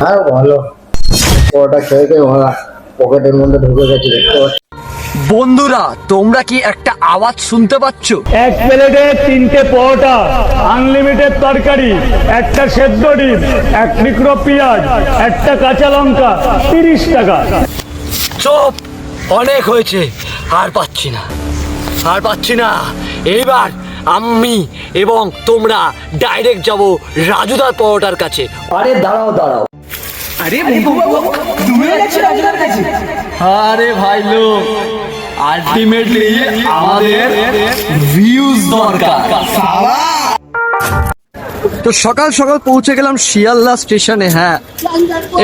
হ্যাঁ ভালো। ওটা খেয়ে খেয়ে ওরা পকেটের মধ্যে ঢুকে গেছে দেখতে পাচ্ছি। বন্ধুরা তোমরা কি একটা আওয়াজ শুনতে পাচ্ছ? এক প্লেটে তিনটে পরোটা আনলিমিটেড তরকারি একটা সেদ্ধ ডিম এক মিক্রো পেঁয়াজ একটা কাঁচা লঙ্কা তিরিশ টাকা। চুপ অনেক হয়েছে আর পাচ্ছি না। আর পাচ্ছি না। এইবার আমি এবং তোমরা ডাইরেক্ট যাব রাজুদার পরোটার কাছে। আরে দাঁড়াও দাঁড়াও। আরে আরে ভাই লোক আলটিমেটলি আমাদের ভিউজ দরকার। তো সকাল সকাল পৌঁছে গেলাম শিয়ালদা স্টেশনে হ্যাঁ।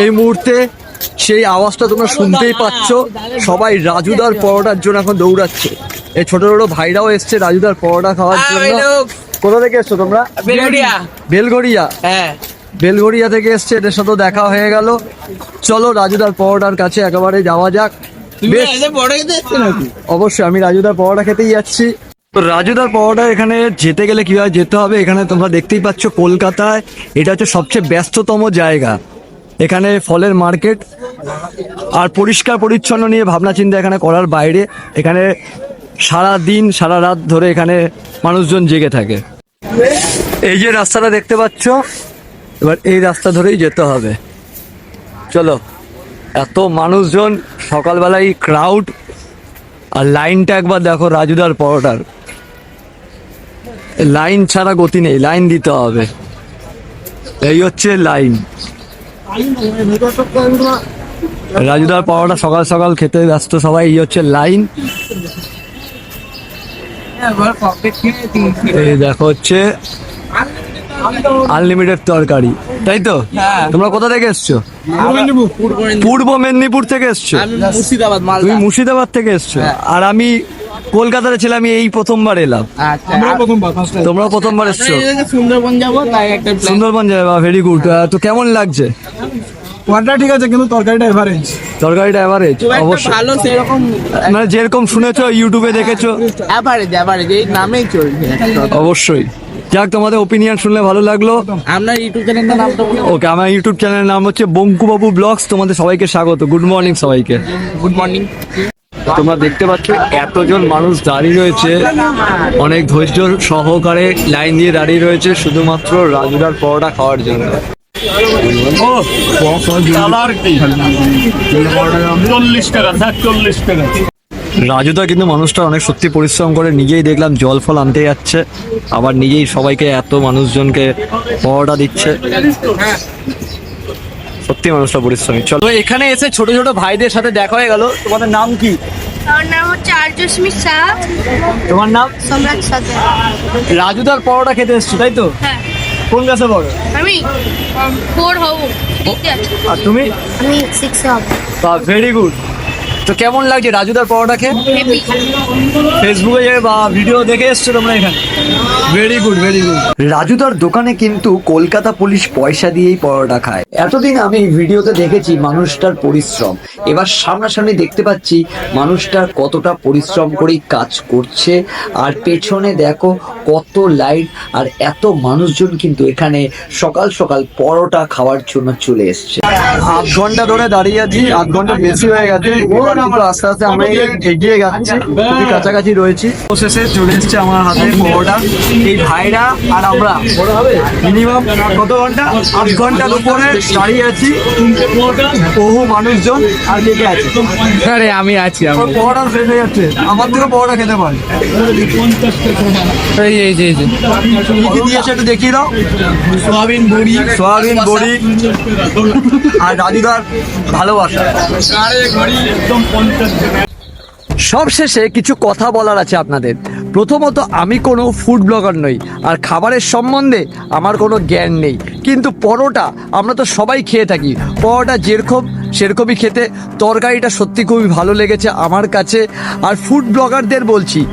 এই মুহূর্তে সেই আওয়াজটা তোমরা শুনতেই পাচ্ছ সবাই রাজুদার পরোটার জন্য এখন দৌড়াচ্ছে। এই ছোট ছোট ভাইরাও এসছে রাজুদার পরোটা খাওয়ার জন্য। কোথা থেকে এসছো তোমরা? বেলঘড়িয়া। বেলগড়িয়া হ্যাঁ। বেলগড়িয়া থেকে এসছে এদের সাথে দেখা হয়ে গেল। চলো রাজুদার পরোটার কাছে একেবারে যাওয়া যাক। অবশ্যই আমি রাজুদার পরোটা খেতেই যাচ্ছি। তো রাজুদার পরোটা এখানে যেতে গেলে কীভাবে যেতে হবে এখানে তোমরা দেখতেই পাচ্ছ কলকাতায়। এটা হচ্ছে সবচেয়ে ব্যস্ততম জায়গা। এখানে ফলের মার্কেট। আর পরিষ্কার পরিচ্ছন্ন নিয়ে ভাবনা চিন্তা এখানে করার বাইরে। এখানে সারা দিন সারা রাত ধরে এখানে মানুষজন জেগে থাকে। এই যে রাস্তাটা দেখতে পাচ্ছ, এবার এই রাস্তা ধরেই যেতে হবে। চলো, এত মানুষজন, সকালবেলায় ক্রাউড আর লাইনটা একবার দেখো রাজুদার পরোটার। লাইন ছাড়া গতি নেই লাইন দিতে হবে। এই হচ্ছে লাইন রাজুদার পরোটা সকাল সকাল খেতে ব্যস্ত সবাই, এই হচ্ছে লাইন এই দেখো হচ্ছে আনলিমিটেড তরকারি তাই তো? হ্যাঁ। তোমরা কোথা থেকে এসছো? পূর্ব মেদিনীপুর। থেকে এসছো? মুর্শিদাবাদ তুমি মুর্শিদাবাদ থেকে এসছো। আর আমি কলকাতাতে ছিলাম আমি এই প্রথমবার এলাম। আচ্ছা। তোমরা প্রথমবার এসছো? সুন্দরবন যাব তাই একটা সুন্দরবন যাবে ভেরি গুড তো কেমন লাগছে? ঠিক আছে কিন্তু তরকারিটা এভারেজ তরকারিটা খুব অবশ্যই। ভালো সেরকম মানে যেরকম শুনেছো ইউটিউবে দেখেছ। অ্যাভারেজ অ্যাভারেজ এই নামেই চলছে অবশ্যই। যাক তোমাদের ওপিনিয়ন শুনলে ভালো লাগল। আপনার ইউটিউব চ্যানেলটার নামটা বলুন ওকে আমার ইউটিউব চ্যানেলের নাম হচ্ছে বঙ্কুবাবু ব্লগস। তোমাদের সবাইকে স্বাগত। গুড মর্নিং সবাইকে। গুড মর্নিং তোমরা দেখতে পাচ্ছ এতজন মানুষ দাঁড়িয়ে রয়েছে। অনেক ধৈর্য সহকারে লাইন দিয়ে দাঁড়িয়ে রয়েছে শুধুমাত্র রাজুদার পরোটা খাওয়ার জন্য। চল্লিশ টাকা স্যার চল্লিশ টাকা রাজুদা কিন্তু মানুষটা অনেক সত্যি পরিশ্রম করে নিজেই দেখলাম জল ফল আনতে যাচ্ছে আবার নিজেই সবাইকে এত মানুষজনকে পরোটা দিচ্ছে। সত্যি মানুষটা পরিশ্রমী। চলো এখানে এসে ছোট ছোট ভাইদের সাথে দেখা হয়ে গেল। তোমাদের নাম কি? আমার নাম হচ্ছে আর্যস্মি শাহ তোমার নাম? সম্রাট রাজুদার পরোটা খেতে এসছো তাই তো? হ্যাঁ। কোন ক্লাসে পড়ো? আমি ফোর হব থ্রিতে আছি। আর তুমি? আমি সিক্সে হব। ভেরি গুড তো কেমন লাগছে রাজুদার পরোটা খেয়ে ফেসবুকে বা ভিডিও দেখে এসছো তোমরা এখানে? ভেরি গুড ভেরি গুড রাজুদার দোকানে কিন্তু কলকাতা পুলিশ পয়সা দিয়েই পরোটা খায়। এতদিন আমি ভিডিওতে দেখেছি মানুষটার পরিশ্রম। এবার সামনাসামনি দেখতে পাচ্ছি মানুষটার কতটা পরিশ্রম করেই কাজ করছে। আর পেছনে দেখো কত লাইট আর এত মানুষজন কিন্তু এখানে সকাল সকাল পরোটা খাওয়ার জন্য চলে এসছে। আধ ঘণ্টা ধরে দাঁড়িয়ে আছি আধ ঘণ্টা বেশি হয়ে গেছে। কিন্তু আস্তে আস্তে আমরা এগিয়ে যাচ্ছি খুবই কাছাকাছি রয়েছি। শেষে চলে এসছে আমার হাতে পরোটা। এই ভাইরা আর আমরা। মিনিমাম কত ঘণ্টা? আধ ঘণ্টার উপরে দাঁড়িয়ে আছি। বহু মানুষজন আর লেগে আছে? আরে আমি আছি পরোটা শেষ হয়ে যাচ্ছে। আমার থেকে পরোটা খেতে পারে। এই এই যে এই কি দিয়েছে একটু দেখিয়ে দাও। সোয়াবিন বড়ি। সয়াবিন বড়ি। আর রাজুদার ভালোবাসা। শেষে কিছু কথা বলার আছে আপনাদের। প্রথমত, আমি কোনো ফুড ব্লগার নই, আর খাবারের সম্বন্ধে আমার কোনো জ্ঞান নেই। কিন্তু পরোটা আমরা তো সবাই খেয়ে থাকি। পরোটা যেরকম, সেরকমই খেতে। তরকারিটা সত্যি খুবই ভালো লেগেছে আমার কাছে। আর ফুড ব্লগারদের বলছি,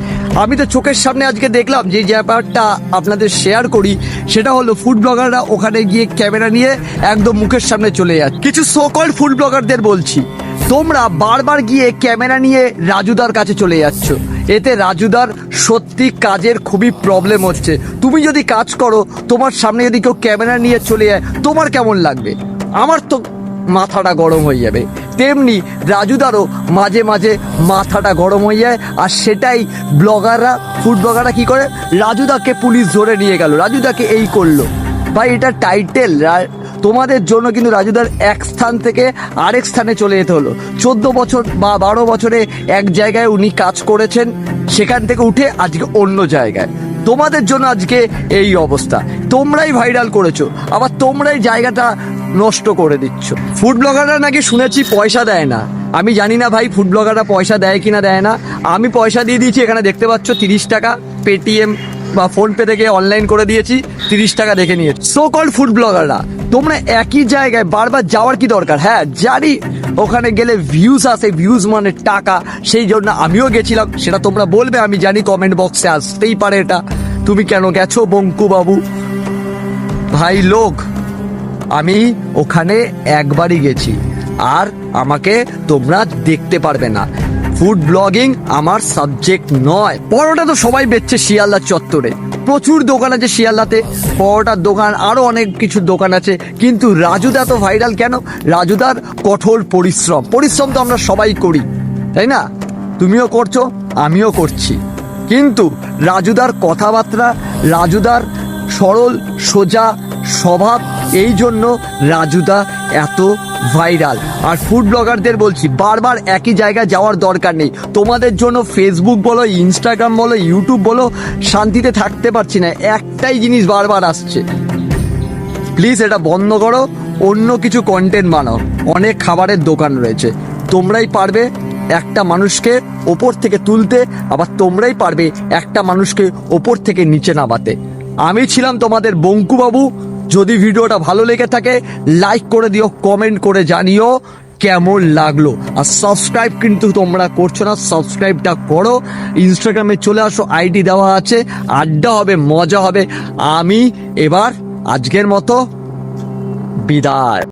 আমি তো চোখের সামনে আজকে দেখলাম যে ব্যাপারটা আপনাদের শেয়ার করি, সেটা হলো ফুড ব্লগাররা ওখানে গিয়ে ক্যামেরা নিয়ে একদম মুখের সামনে চলে যাচ্ছে। কিছু সোকল ফুড ব্লগারদের বলছি তোমরা বারবার গিয়ে ক্যামেরা নিয়ে রাজুদার কাছে চলে যাচ্ছ। এতে রাজুদার সত্যি কাজের খুবই প্রবলেম হচ্ছে। তুমি যদি কাজ করো, তোমার সামনে যদি কেউ ক্যামেরা নিয়ে চলে যায়, তোমার কেমন লাগবে? আমার তো মাথাটা গরম হয়ে যাবে। তেমনি রাজুদারও মাঝে মাঝে মাথাটা গরম হয়ে যায়, আর সেটাই ব্লগাররা ফুড ব্লগাররা কি করে? রাজুদাকে পুলিশ ধরে নিয়ে গেল। রাজুদাকে এই করল। ভাই, এটা টাইটেল তোমাদের জন্য কিন্তু রাজুদার এক স্থান থেকে আরেক স্থানে চলে যেতে হলো। চোদ্দ বছর বা বারো বছরে এক জায়গায় উনি কাজ করেছেন, সেখান থেকে উঠে আজকে অন্য জায়গায়। তোমাদের জন্য আজকে এই অবস্থা। তোমরাই ভাইরাল করেছ, আবার তোমরাই জায়গাটা নষ্ট করে দিচ্ছ। ফুড ব্লগাররা নাকি শুনেছি পয়সা দেয় না। আমি জানি না ভাই ফুড ব্লগাররা পয়সা দেয় কিনা দেয় না। আমি পয়সা দিয়ে দিয়েছি, এখানে দেখতে পাচ্ছ তিরিশ টাকা। পেটিএম বা ফোনপে থেকে অনলাইন করে দিয়েছি, তিরিশ টাকা দেখে নিয়ে সো কল ফুড ব্লগাররা তোমরা একই জায়গায় বারবার যাওয়ার কি দরকার? হ্যাঁ জানি ওখানে গেলে ভিউজ আসে ভিউজ মানে টাকা। সেই জন্য আমিও গেছিলাম। সেটা তোমরা বলবে, আমি জানি কমেন্ট বক্সে আসতেই পারে এটা। তুমি কেন গেছো বঙ্কু বাবু? ভাই লোক, আমি ওখানে একবারই গেছি। আর আমাকে তোমরা দেখতে পারবে না। ফুড ব্লগিং আমার সাবজেক্ট নয়। পরোটা তো সবাই বেচছে শিয়ালদা চত্বরে। প্রচুর দোকান আছে শিয়ালদাতে। পরোটার দোকান আরও অনেক কিছু দোকান আছে। কিন্তু রাজুদা তো ভাইরাল কেন? রাজুদার কঠোর পরিশ্রম। পরিশ্রম তো আমরা সবাই করি, তাই না? তুমিও করছ, আমিও করছি। কিন্তু রাজুদার কথাবার্তা, রাজুদার সরল, সোজা স্বভাব, এই জন্য রাজুদা এত ভাইরাল। আর ফুড ব্লগারদের বলছি, বারবার একই জায়গায় যাওয়ার দরকার নেই। তোমাদের জন্য ফেসবুক বলো ইনস্টাগ্রাম বলো ইউটিউব বলো, শান্তিতে থাকতে পারছি না। একটাই জিনিস বারবার আসছে। প্লিজ এটা বন্ধ করো, অন্য কিছু কন্টেন্ট বানাও। অনেক খাবারের দোকান রয়েছে। তোমরাই পারবে একটা মানুষকে ওপর থেকে তুলতে, আবার তোমরাই পারবে একটা মানুষকে ওপর থেকে নিচে নামাতে। আমি ছিলাম তোমাদের বঙ্কুবাবু যদি ভিডিওটা ভালো লেগে থাকে লাইক করে দিও কমেন্ট করে জানিও কেমন লাগল। আর সাবস্ক্রাইব কিন্তু তোমরা করছ না সাবস্ক্রাইবটা করো। ইনস্টাগ্রামে চলে আসো আইডি দেওয়া আছে, আড্ডা হবে, মজা হবে। আমি এবার আজকের মতো বিদায়।